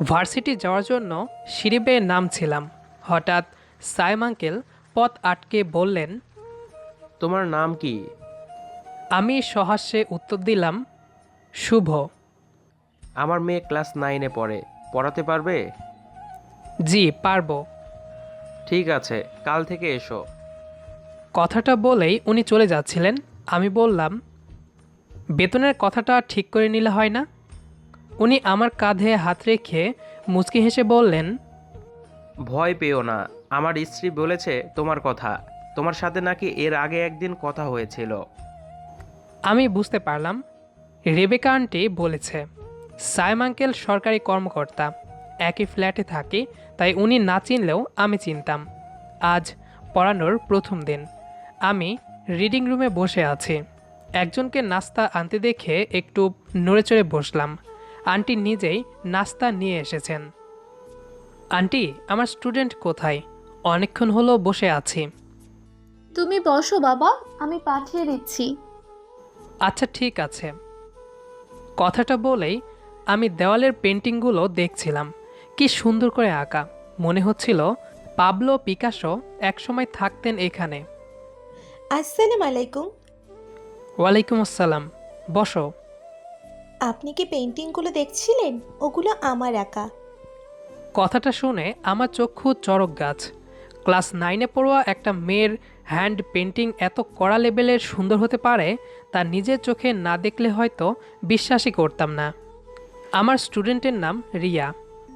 Varsity যাওয়ার জন্য সিঁড়ি বেয়ে নামছিলাম। হঠাৎ সাইম আঙ্কেল পথ আটকে বললেন তোমার নাম কি? আমি সহাস্যে উত্তর দিলাম শুভ। আমার মেয়ে ক্লাস নাইনে পড়ে। পড়াতে পারবে? জি পারব। ঠিক আছে কাল থেকে এসো। কথাটা বলেই উনি চলে যাচ্ছিলেন। আমি বললাম বেতনের কথাটা ঠিক করে নিলে হয় না? উনি আমার কাঁধে হাত রেখে মুচকি হেসে বললেন ভয় পেও না আমার স্ত্রী বলেছে তোমার কথা। তোমার সাথে নাকি এর আগে একদিন কথা হয়েছিল। আমি বুঝতে পারলাম। রেবেকা আন্টি বলেছে সাইম আঙ্কেল সরকারি কর্মকর্তা একই ফ্ল্যাটে থাকি তাই উনি না চিনলেও আমি চিনতাম। আজ পড়ানোর প্রথম দিন। আমি রিডিং রুমে বসে আছি। একজনকে নাস্তা আনতে দেখে একটু নড়ে চড়ে বসলাম। আন্টি নিজেই নাস্তা নিয়ে এসেছেন। আন্টি আমার স্টুডেন্ট কোথায়? অনেকক্ষণ হলো বসে আছি। তুমি বসো বাবা আমি পাঠিয়ে দিচ্ছি। আচ্ছা ঠিক আছে। কথাটা বলেই আমি দেওয়ালের পেন্টিংগুলো দেখছিলাম। কি সুন্দর করে আঁকা। মনে হচ্ছিল পাবলো পিকাসো একসময় থাকতেন এখানে। আসসালামু আলাইকুম। ওয়ালাইকুম আসসালাম। বসো। আপনি কি পেন্টিংগুলো দেখছিলেন? ওগুলো আমার আঁকা কথাটা শুনে আমার চক্ষু চরক গাছ। ক্লাস নাইনে পড়ুয়া একটা মেয়ের হ্যান্ড পেন্টিং এত কড়া লেভেলের সুন্দর হতে পারে, তা নিজের চোখে না দেখলে হয়তো বিশ্বাসই করতাম না। আমার স্টুডেন্টের নাম রিয়া।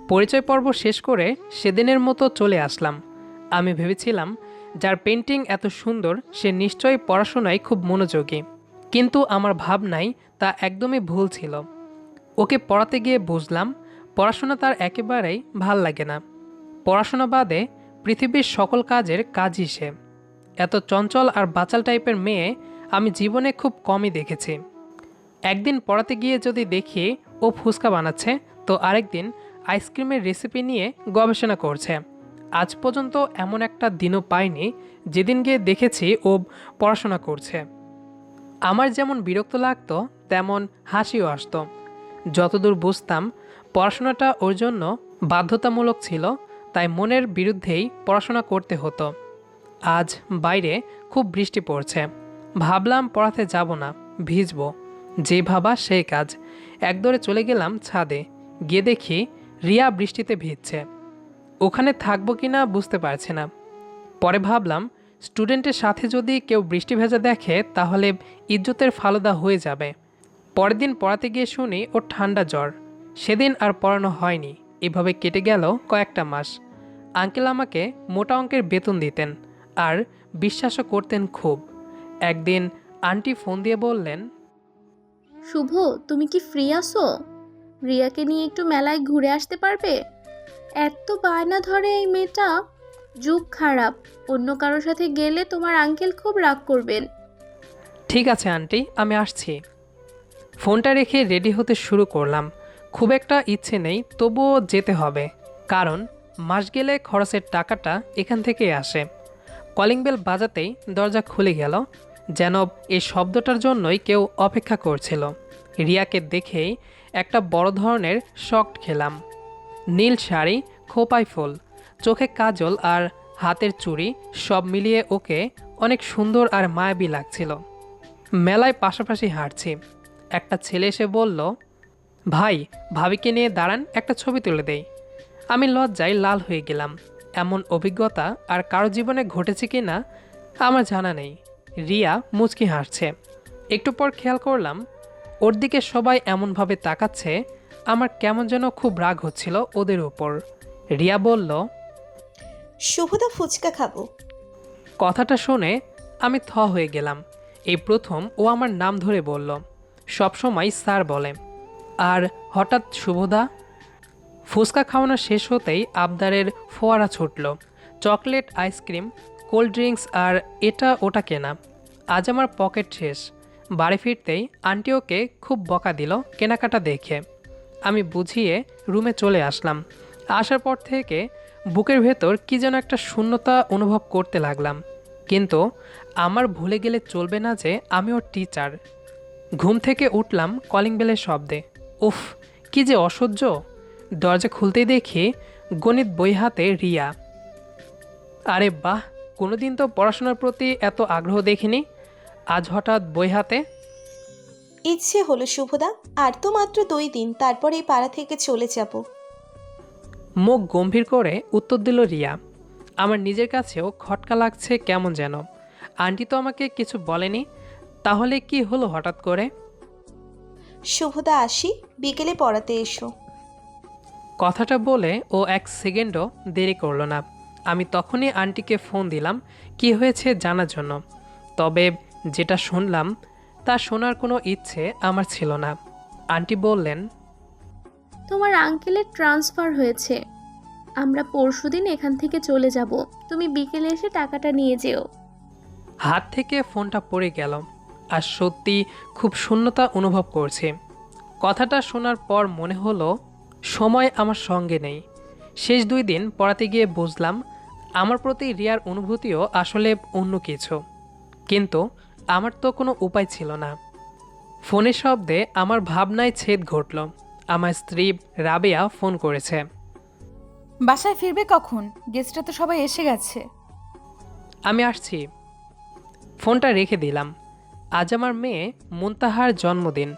পরিচয় পর্ব শেষ করে সেদিনের মতো চলে আসলাম। আমি ভেবেছিলাম, যার পেন্টিং এত সুন্দর, সে নিশ্চয়ই পড়াশোনায় খুব মনোযোগী। কিন্তু আমার ভাবনাই তা একদমই ভুল ছিল। ওকে পড়াতে গিয়ে বুঝলাম, পড়াশোনা তার একেবারেই ভালো লাগে না। পড়াশোনা বাদে পৃথিবীর সকল কাজের কাজই সে। এত চঞ্চল আর বাচাল টাইপের মেয়ে আমি জীবনে খুব কমই দেখেছি। একদিন পড়াতে গিয়ে যদি দেখি ও ফুচকা বানাচ্ছে, তো আরেকদিন আইসক্রিমের রেসিপি নিয়ে গবেষণা করছে। আজ পর্যন্ত এমন একটা দিনও পাইনি, যেদিন গিয়ে দেখেছি ও পড়াশোনা করছে। আমার যেমন বিরক্ত লাগতো, তেমন হাসিও আসতো। যতদূর বুঝতাম, পড়াশোনাটা ওর জন্য বাধ্যতামূলক ছিল, তাই মনের বিরুদ্ধেই পড়াশোনা করতে হতো। আজ বাইরে খুব বৃষ্টি পড়ছে। ভাবলাম পড়াতে যাব না, ভিজব। যে ভাবা সেই কাজ। একদরে চলে গেলাম ছাদে, গিয়ে দেখি রিয়া বৃষ্টিতে ভিজছে। ওখানে থাকব কি না বুঝতে পারছি না। পরে ভাবলাম স্টুডেন্টের সাথে যদি কেউ বৃষ্টি ভেজা দেখে, তাহলে ইজ্জতের ফালুদা হয়ে যাবে। পরের দিন পড়াতে গিয়ে শুনি, ওর ঠান্ডা জ্বর। সেদিন আর পড়ানো হয়নি। এভাবে কেটে গেল কয়েকটা মাস। আঙ্কেল আমাকে মোটা অঙ্কের বেতন দিতেন আর বিশ্বাসও করতেন খুব। একদিন আন্টি ফোন দিয়ে বললেন, শুভ, তুমি কি ফ্রি আছো? রিয়াকে নিয়ে একটু মেলায় ঘুরে আসতে পারবে? এত বায়না ধরে এই মেয়েটা যুগ খারাপ। অন্য কারোর সাথে গেলে তোমার আঙ্কেল খুব রাগ করবেন। ঠিক আছে আন্টি আমি আসছি। ফোনটা রেখে রেডি হতে শুরু করলাম। খুব একটা ইচ্ছে নেই, তবুও যেতে হবে। কারণ, মাস গেলে খরচের টাকাটা এখান থেকেই আসে। কলিং বেল বাজাতেই দরজা খুলে গেল, যেন এই শব্দটার জন্যই কেউ অপেক্ষা করছিল। রিয়াকে দেখেই একটা বড় ধরনের শক খেলাম। নীল শাড়ি খোপাই ফুল। চোখে কাজল আর হাতের চুড়ি সব মিলিয়ে ওকে অনেক সুন্দর আর মায়াবী লাগছিল। মেলায় পাশাপাশি হাঁটছি। একটা ছেলে এসে বলল, ভাই, ভাবিকে নিয়ে দাঁড়ান, একটা ছবি তুলে দেই। আমি লজ্জায় লাল হয়ে গেলাম। এমন অভিজ্ঞতা আর কারও জীবনে ঘটেছে কি না, আমার জানা নেই। রিয়া মুচকি হাসছে। একটু পর খেয়াল করলাম, ওর দিকে সবাই এমনভাবে তাকাচ্ছে, আমার কেমন যেন খুব রাগ হচ্ছিল ওদের উপর রিয়া বলল শুভদা ফুচকা খাব। কথাটা শুনে আমি থ হয়ে গেলাম। এই প্রথম ও আমার নাম ধরে বলল। সবসময় স্যার বলে। আর হঠাৎ শুভদা? ফুচকা খাওয়ানো শেষ হতেই আবদারের ফোয়ারা ছুটল। Chocolate, ice cream, cold drinks আর এটা ওটা কেনা। আজ আমার পকেট শেষ। বাড়ি ফিরতেই আন্টি ওকে খুব বকা দিল কেনাকাটা দেখে। আমি বুঝিয়ে রুমে চলে আসলাম। আসার পর থেকে বুকের ভেতর কি যেন একটা শূন্যতা অনুভব করতে লাগলাম। কিন্তু আমার ভুলে গেলে চলবে না যে আমি ওর টিচার ঘুম থেকে উঠলাম কলিং বেলের শব্দে। উফ, কি যে অসহ্য। দরজা খুলতেই দেখি গণিত বই হাতে রিয়া। আরে বাহ, কোনোদিন তো পড়াশোনার প্রতি এত আগ্রহ দেখিনি। আজ হঠাৎ বই হাতে। ইচ্ছে হলো শুভদা, আর তো মাত্র দুই দিন, তারপর এই পাড়া থেকে চলে যাব। মুখ গম্ভীর করে উত্তর দিল রিয়া আমার নিজের কাছেও খটকা লাগছে কেমন যেন। আন্টি তো আমাকে কিছু বলেনি তাহলে কি হলো হঠাৎ করে? শুভদা আসি বিকেলে পড়াতে এসো। কথাটা বলে ও এক সেকেন্ডও দেরি করল না। আমি তখনই আন্টিকে ফোন দিলাম কি হয়েছে জানার জন্য? তবে যেটা শুনলাম তা শোনার কোনো ইচ্ছে আমার ছিল না। আন্টি বললেন তোমার আঙ্কেলের ট্রান্সফার হয়েছে। আমরা পরশুদিন এখান থেকে চলে যাব। তুমি বিকেলে এসে টাকাটা নিয়ে যেও। হাত থেকে ফোনটা পড়ে গেল আর সত্যি খুব শূন্যতা অনুভব করছে। কথাটা শোনার পর মনে হলো, সময় আমার সঙ্গে নেই। শেষ দুই দিন পড়াতে গিয়ে বুঝলাম, আমার প্রতি রিয়ার অনুভূতিও আসলে অন্য কিছু। কিন্তু আমার তো কোনো উপায় ছিল না। ফোনের শব্দে আমার ভাবনায় ছেদ ঘটল। আমার স্ত্রী রাবেয়া ফোন করেছে। বাসায় ফিরবে কখন? গেস্টরা তো সবাই এসে গেছে। আমি আসছি। ফোনটা রেখে দিলাম। আজ আমার মেয়ে মুনতাহার জন্মদিন।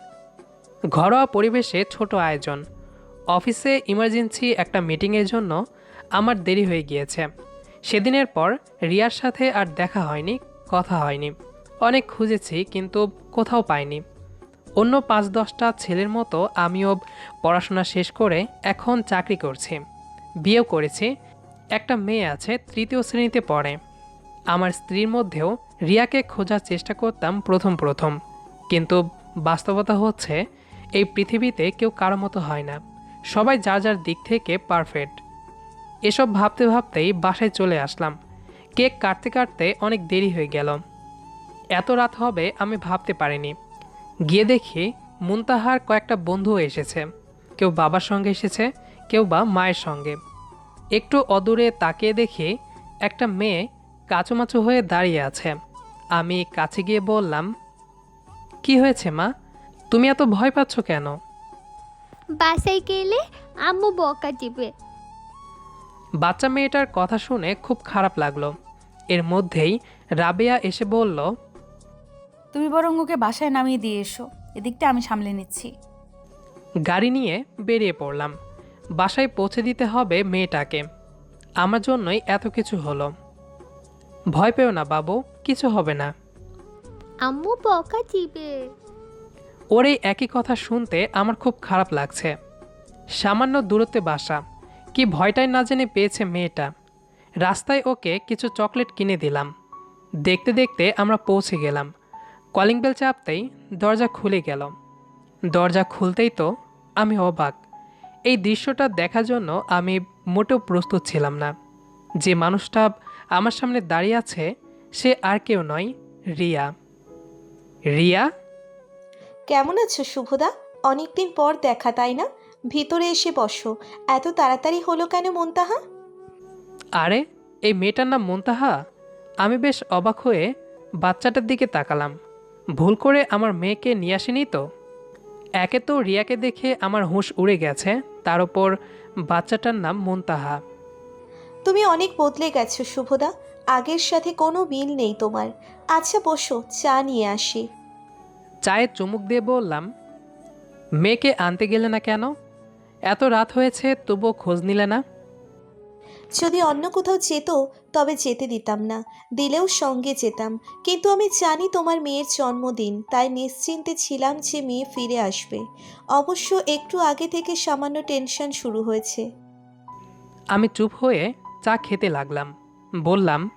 ঘরোয়া পরিবেশে ছোট আয়োজন। অফিসে ইমার্জেন্সি একটা মিটিংয়ের জন্য আমার দেরি হয়ে গিয়েছে। সেদিনের পর রিয়ার সাথে আর দেখা হয়নি কথা হয়নি। অনেক খুঁজেছি কিন্তু কোথাও পাইনি। অন্য পাঁচ দশটা ছেলের মতো আমিও পড়াশোনা শেষ করে এখন চাকরি করছি। বিয়েও করেছি। একটা মেয়ে আছে, তৃতীয় শ্রেণীতে পড়ে। আমার স্ত্রীর মধ্যেও রিয়াকে খোঁজার চেষ্টা করতাম প্রথম প্রথম। কিন্তু বাস্তবতা হচ্ছে, এই পৃথিবীতে কেউ কারও মতো হয় না। সবাই যার যার দিক থেকে পারফেক্ট এসব ভাবতে ভাবতেই বাসায় চলে আসলাম। কেক কাটতে কাটতে অনেক দেরি হয়ে গেল। এত রাত হবে আমি ভাবতে পারিনি। গিয়ে দেখি মুনতাহার কয়েকটা বন্ধুও এসেছে। কেউ বাবার সঙ্গে এসেছে কেউ বা মায়ের সঙ্গে। একটু অদূরে তাকিয়ে দেখি একটা মেয়ে কাচুমাচু হয়ে দাঁড়িয়ে আছে। আমি কাছে গিয়ে বললাম কি হয়েছে মা? তুমি এত ভয় পাচ্ছ কেন? বাসায় গেলে আম্মু বকা দিবে। বাচ্চা মেয়েটার কথা শুনে খুব খারাপ লাগল। এর মধ্যেই রাবেয়া এসে বলল তুমি বরং ওকে বাসায় নামিয়ে দিয়ে এসো। এদিকটা আমি সামলে নিচ্ছি। গাড়ি নিয়ে বেরিয়ে পড়লাম। বাসায় পৌঁছে দিতে হবে মেয়েটাকে। আমার জন্যই এত কিছু হলো। ভয় পেও না বাবু কিছু হবে না। আম্মু বকা দিবে। ওর এই একই কথা শুনতে আমার খুব খারাপ লাগছে। সামান্য দূরত্বে বাসা। কি ভয়টাই না জেনে পেয়েছে মেয়েটা। রাস্তায় ওকে কিছু চকলেট কিনে দিলাম। দেখতে দেখতে আমরা পৌঁছে গেলাম। কলিং বেল চাপতেই দরজা খুলে গেল। দরজা খুলতেই তো আমি অবাক। এই দৃশ্যটা দেখার জন্য আমি মোটেও প্রস্তুত ছিলাম না। যে মানুষটা আমার সামনে দাঁড়িয়ে আছে সে আর কেউ নয় রিয়া। রিয়া? কেমন আছো শুভদা? অনেকদিন পর দেখা তাই না? ভিতরে এসে বসো। এত তাড়াতাড়ি হলো কেন মন্তাহা? আরে এই মেয়েটার নাম মুনতাহা? আমি বেশ অবাক হয়ে বাচ্চাটার দিকে তাকালাম। ভুল করে আমার মেয়েকে নিয়ে আসেনি তো? একে তো রিয়াকে দেখে আমার হুঁশ উড়ে গেছে তার ওপর বাচ্চাটার নাম মুনতাহা। তুমি অনেক বদলে গেছো শুভদা। আগের সাথে কোনো মিল নেই তোমার। আচ্ছা বসো চা নিয়ে আসি। চায়ে চুমুক দিয়ে বললাম মেয়েকে আনতে গেলে না কেন? এত রাত হয়েছে তবুও খোঁজ নিলে না? যদি অন্য কোথাও যেত, তবে যেতে দিতাম না। দিলেও সঙ্গে যেতাম। কিন্তু আমি জানি তোমার মেয়ের জন্মদিন, তাই নিশ্চিন্তে ছিলাম যে মেয়ে ফিরে আসবে। অবশ্য একটু আগে থেকে সামান্য টেনশন শুরু হয়েছে। আমি চুপ হয়ে চা খেতে লাগলাম। বললাম,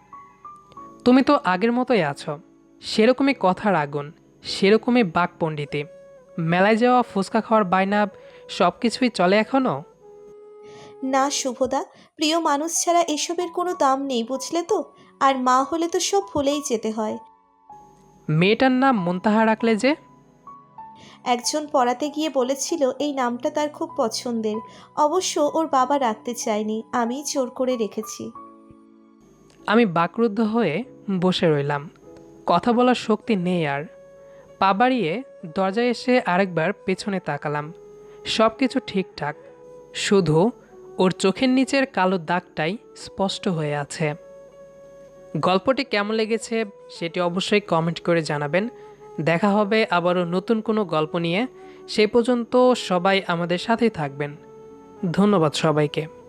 তুমি তো আগের মতোই আছো। সেরকমই কথার আগুন সেরকমই বাক পণ্ডিতে মেলায় যাওয়া ফুচকা খাওয়ার বায়না সব কিছুই চলে এখনও না শুভদা প্রিয় মানুষ ছাড়া এসবের কোনো দাম নেই বুঝলে তো? আর মা হলে তো সব ভুলেই যেতে হয়। মেয়েটার নাম মুনতাহা রাখলে যে? একজন পড়াতে গিয়ে বলেছিল এই নামটা তার খুব পছন্দের। অবশ্য ওর বাবা রাখতে চায়নি আমি জোর করে রেখেছি। আমি বাকরুদ্ধ হয়ে বসে রইলাম। কথা বলার শক্তি নেই আর। পা বাড়িয়ে দরজায় এসে আরেকবার পেছনে তাকালাম। সব কিছু ঠিকঠাক। শুধু ওর চোখের নিচের কালো দাগটাই স্পষ্ট হয়ে আছে। গল্পটি কেমন লেগেছে সেটি অবশ্যই কমেন্ট করে জানাবেন। দেখা হবে আবারও নতুন কোনো গল্প নিয়ে। সে পর্যন্ত সবাই আমাদের সাথেই থাকবেন। ধন্যবাদ সবাইকে।